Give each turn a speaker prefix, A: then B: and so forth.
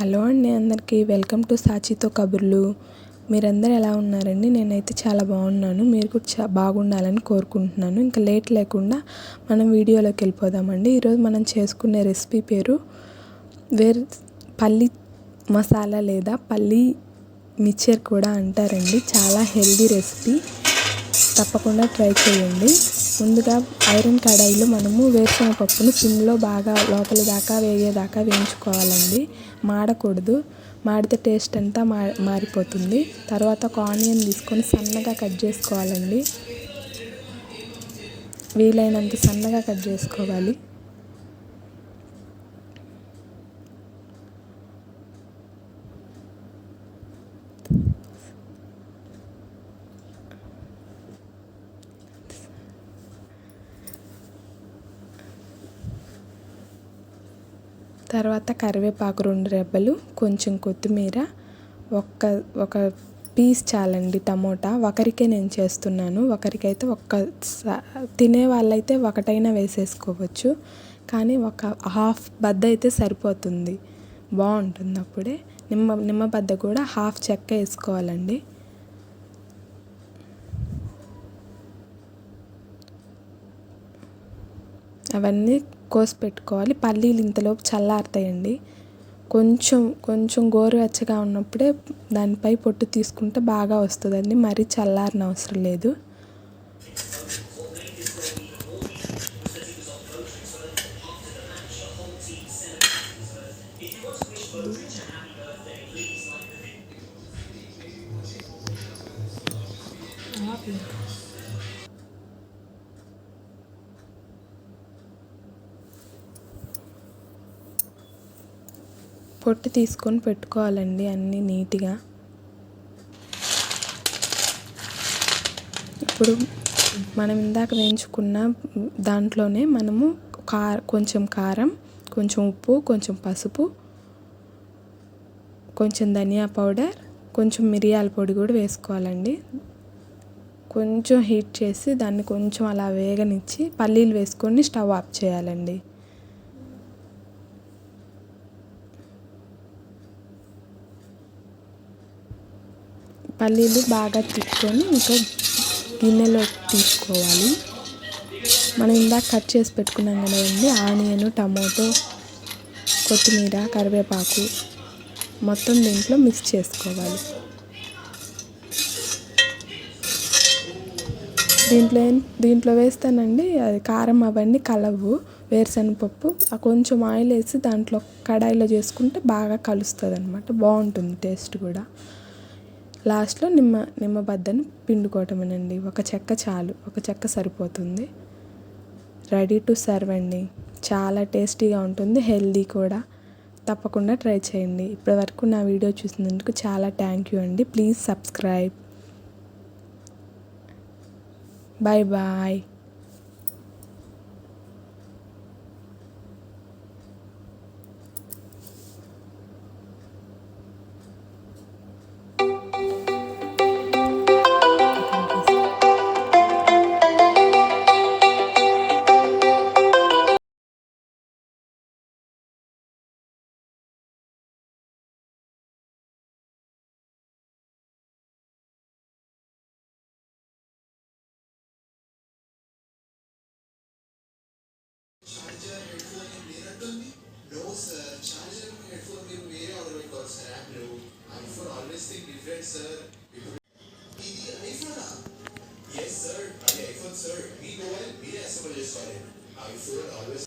A: Hello అండి అందరికీ. Welcome to సాచితో కబుర్లు. మీరందరూ ఎలా ఉన్నారండి? నేనైతే చాలా బాగున్నాను. మీరు కూడా చా బాగుండాలని కోరుకుంటున్నాను. ఇంకా లేట్ లేకుండా మనం వీడియోలోకి వెళ్ళిపోదామండి. ఈరోజు మనం చేసుకునే రెసిపీ పేరు వేర్ పల్లి మసాలా లేదా పల్లి మిక్చర్ కూడా అంటారండి. చాలా హెల్దీ రెసిపీ. తప్పకుండా ట్రై చేయండి. ముందుగా ఐరన్ కడాయిలో మనము వేరుశనగ పప్పును సిమ్లో బాగా లోపలి దాకా వేగేదాకా వేయించుకోవాలండి. మాడకూడదు. మాడితే టేస్ట్ అంతా మా మారిపోతుంది. తర్వాత ఒక ఆనియన్ తీసుకొని సన్నగా కట్ చేసుకోవాలండి. వీలైనంత సన్నగా కట్ చేసుకోవాలి. తర్వాత కరివేపాకు రెండు రెబ్బలు కొంచెం కొత్తిమీర ఒక్క ఒక పీస్ చాలండి టమోటా. ఒకరికే నేను చేస్తున్నాను. ఒకరికైతే ఒక్క తినే వాళ్ళైతే ఒకటైనా వేసేసుకోవచ్చు. కానీ ఒక హాఫ్ బద్ద అయితే సరిపోతుంది. బాగుంటుంది అప్పుడే. నిమ్మ నిమ్మ బద్ద కూడా హాఫ్ చెక్క వేసుకోవాలండి. అవన్నీ కోసి పెట్టుకోవాలి. పల్లీలు ఇంతలోపు చల్లారుతాయండి. కొంచెం కొంచెం గోరువెచ్చగా ఉన్నప్పుడే దానిపై పొట్టు తీసుకుంటే బాగా వస్తుందండి. మరీ చల్లారిన అవసరం లేదు. పొట్టు తీసుకొని పెట్టుకోవాలండి అన్నీ నీట్గా. ఇప్పుడు మనం ఇందాక వేయించుకున్న దాంట్లోనే మనము కార కొంచెం కారం కొంచెం ఉప్పు కొంచెం పసుపు కొంచెం ధనియా పౌడర్ కొంచెం మిరియాల పొడి కూడా వేసుకోవాలండి. కొంచెం హీట్ చేసి దాన్ని కొంచెం అలా వేగనిచ్చి పల్లీలు వేసుకొని స్టవ్ ఆఫ్ చేయాలండి. పల్లీలు బాగా తీసుకొని ఇంకా గిన్నెలో తీసుకోవాలి. మనం ఇందాక కట్ చేసి పెట్టుకున్నాం కదండి ఆనియన్ టమాటో కొత్తిమీర కరివేపాకు మొత్తం దీంట్లో మిక్స్ చేసుకోవాలి. దీంట్లో దీంట్లో వేస్తానండి అది కారం అవన్నీ కలవు వేరుశనగపప్పు కొంచెం ఆయిల్ వేసి దాంట్లో కడాయిలో చేసుకుంటే బాగా కలుస్తుంది అనమాట బాగుంటుంది టేస్ట్ కూడా. లాస్ట్లో నిమ్మ నిమ్మ బద్దను పిండుకోవటమేనండి. ఒక చెక్క చాలు ఒక చెక్క సరిపోతుంది. రెడీ టు సర్వ్ అండి. చాలా టేస్టీగా ఉంటుంది హెల్దీ కూడా. తప్పకుండా ట్రై చేయండి. ఇప్పటివరకు నా వీడియో చూసినందుకు చాలా థ్యాంక్ యూ అండి. Please subscribe. Bye bye.
B: Charger head phone ఏం లేనట్టుంది no sir charger headphone మీరు వేరే ఆర్డర్ పెట్టుకోవాలి సార్ యాప్లో iPhone always think different sir ఇది ఐఫోనా ఎస్ సార్ అది ఐఫోన్ సార్ మీ మొబైల్ మీరే అసెంబుల్ చేసుకోవాలి ఐఫోన్ ఆల్వేస్